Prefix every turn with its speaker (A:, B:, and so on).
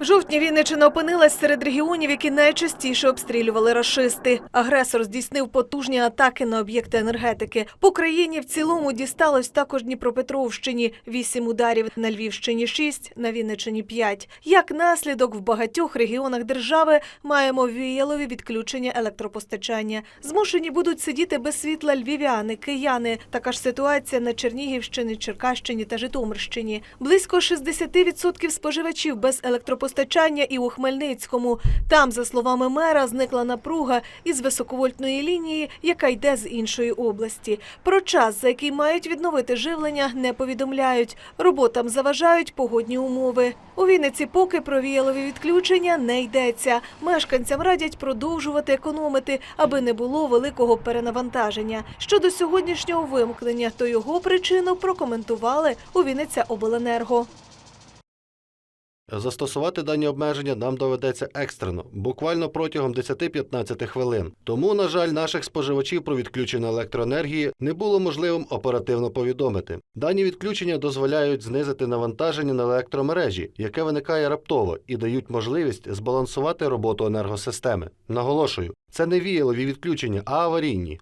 A: Жовтні Вінниччина опинилась серед регіонів, які найчастіше обстрілювали рашисти. Агресор здійснив потужні атаки на об'єкти енергетики. По країні в цілому дісталось також Дніпропетровщині – 8 ударів, на Львівщині – 6, на Вінниччині – 5. Як наслідок, в багатьох регіонах держави маємо віялові відключення електропостачання. Змушені будуть сидіти без світла львів'яни, кияни. Така ж ситуація на Чернігівщині, Черкащині та Житомирщині. Близько 60% споживачів без електропостачання і у Хмельницькому. Там, за словами мера, зникла напруга із високовольтної лінії, яка йде з іншої області. Про час, за який мають відновити живлення, не повідомляють. Роботам заважають погодні умови. У Вінниці поки про віялові відключення не йдеться. Мешканцям радять продовжувати економити, аби не було великого перенавантаження. Щодо сьогоднішнього вимкнення, то його причину прокоментували у Вінниця Обленерго.
B: Застосувати дані обмеження нам доведеться екстрено, буквально протягом 10-15 хвилин. Тому, на жаль, наших споживачів про відключення електроенергії не було можливим оперативно повідомити. Дані відключення дозволяють знизити навантаження на електромережі, яке виникає раптово, і дають можливість збалансувати роботу енергосистеми. Наголошую, це не віялові відключення, а аварійні.